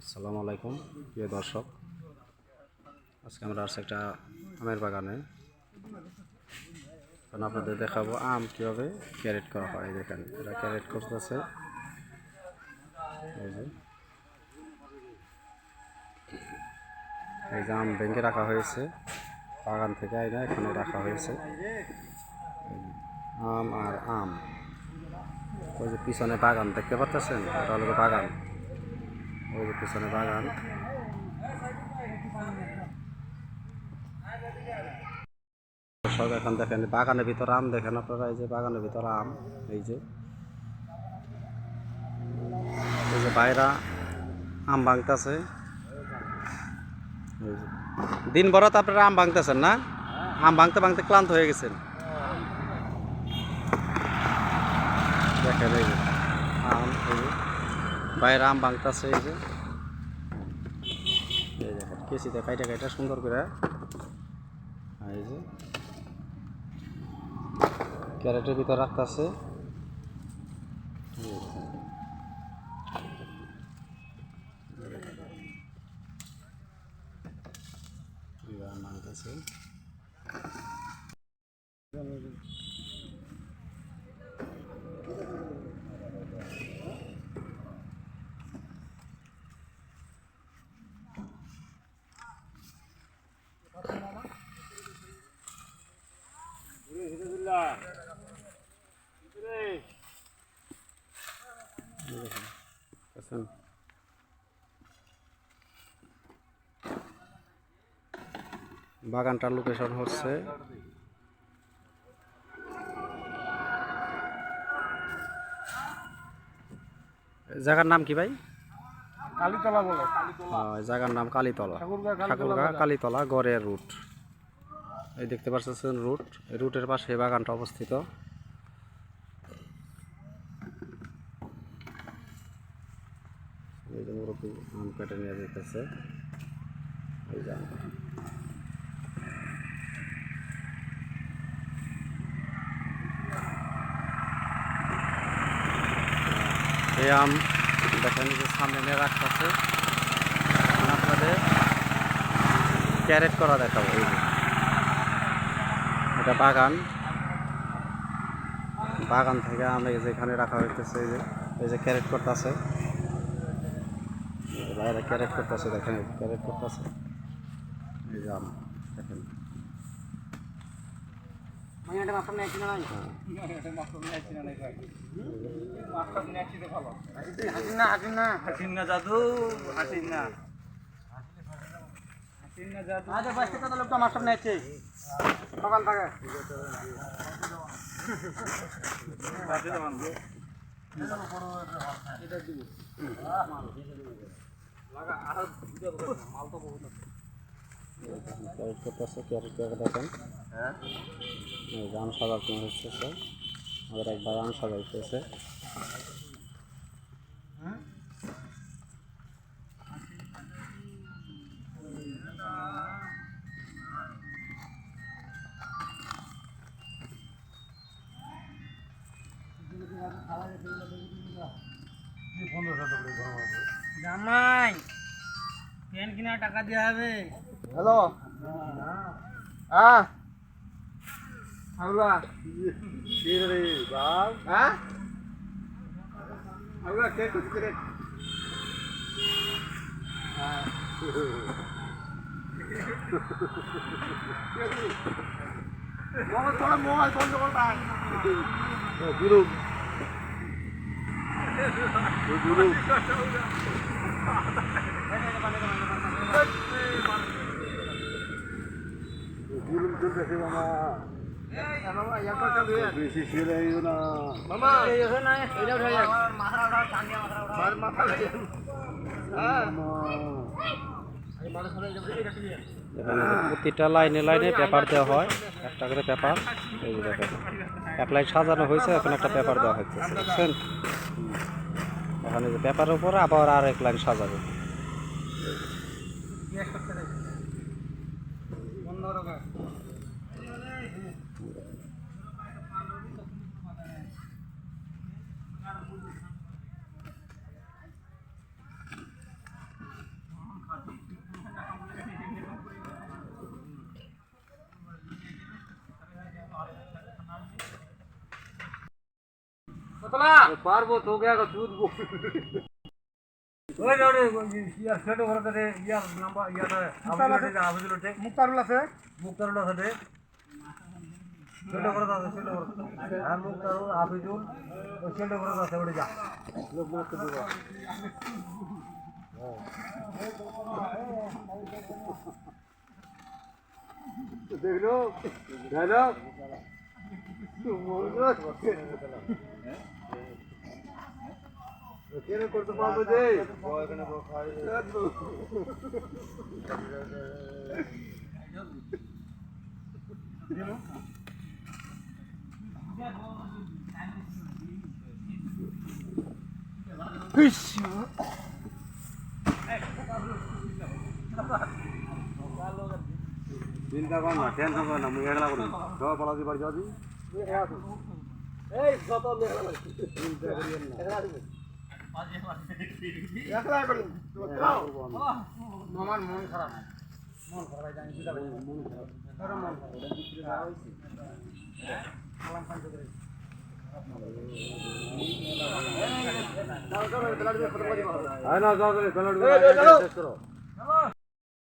আসসালামু আলাইকুম, প্রিয় দর্শক। আজকে আমরা আসছি একটা আমের বাগানে। এখন আপনাদের দেখাবো আম কীভাবে ক্যারেট করা হয় দেখেন এটা ক্যারেট করতেছে। এই যে। আম ব্যাংকে রাখা হয়েছে, বাগান থেকে আইনা এখানে রাখা হয়েছে। আম আর আম। ওই যে পিছনে বাগান, দেখতে পাচ্ছেন ওটা হলো বাগান। পিছনে বাগান। এখন দেখেন, বাগানের ভিতর আম দেখেন আপনারা, এই যে বাগানের ভিতর আম, এই যে। এই যে বাইরা, আম ভাঙতেছে। দিন ভরত আপনারা আম ভাঙতেছেন না? আম ভাঙতে ভাঙতে ক্লান্ত হয়ে গেছেন। দেখেন, এই আম, এই বাইরে আম ভাঙতেছে এই যে। এই দেখেন, কেসিতে কাইটা সুন্দর করে। এই যে, ক্যারেটের ভিতর রাখতেছে। বাগানটার লোকেশন হচ্ছে জায়গার নাম কি ভাই? কালীতলা বলে। জায়গার নাম কালীতলা। ঠাকুরগাঁ ঠাকুরগাঁ কালীতলা গড়ের রুট এই দেখতে পাচ্ছেন রুট। রুটের পাশে বাগানটা অবস্থিত। আম কেটে নিয়ে যেতেছে এই আম। দেখেন যে সামনে নিয়ে রাখতেছে। আপনাদের ক্যারেট করা দেখাবো। এই এটা বাগান। বাগান থেকে আম এই যে এখানে রাখা হইতেছে এই যে এই যে ক্যারেট করতেছে বাইরে ক্যারেট করতেছে দেখেন ক্যারেট করতেছে এই যে আম দেখেন। হাসিন না হাসিন। না হাসিন না জাদু হাসিন। না আচ্ছা বাইশ টাকা লোকটা মাস্টার নিয়ে আসছে সকাল থেকে। আম সাজাতে হচ্ছে আমাদের একবার আম সাজাইতেছে জামাই পেন কিনা টাকা দেওয়া হবে। হ্যালো? হ্যাঁ। হাওলা রে বাপ। হ্যাঁ? হাওলা কে কুছ করে হ্যাঁ। মোবাইল বন্ধ কর প্রতিটা লাইনে লাইনে পেপার দেওয়া হয়, একটা করে পেপার। এই দেখেন, এক লাইন সাজানো হয়েছে, এখন একটা পেপার দেওয়া হচ্ছে বুঝছেন এখানে যে পেপারের উপরে আবার আর এক লাইন সাজাবে। পারব তোকে আগে চুদবো ওই রে ইয়ার সেটো করে দে ইয়ার নাম্বার ইয়ার আবুল আবুল ওটে মুক্তারুল আছে? মুক্তারুল আছে। সেটো করে দাও সেটো করে হ্যাঁ মুক্তারুল আবিজুল ওই সেটো করে দাও ওটা যা। লোক মুক্ত দিব দেখল? দেখল? কেন করতে পারব যে চিন্তা কর না টেনশন কর না মুই একলা করি সব পড়া দিবার যাবি মামার মন খারাপ মন খারাপ জানি বুঝা পারি মন খারাপ তোর মন খারাপ আয় না যাও চলো চলো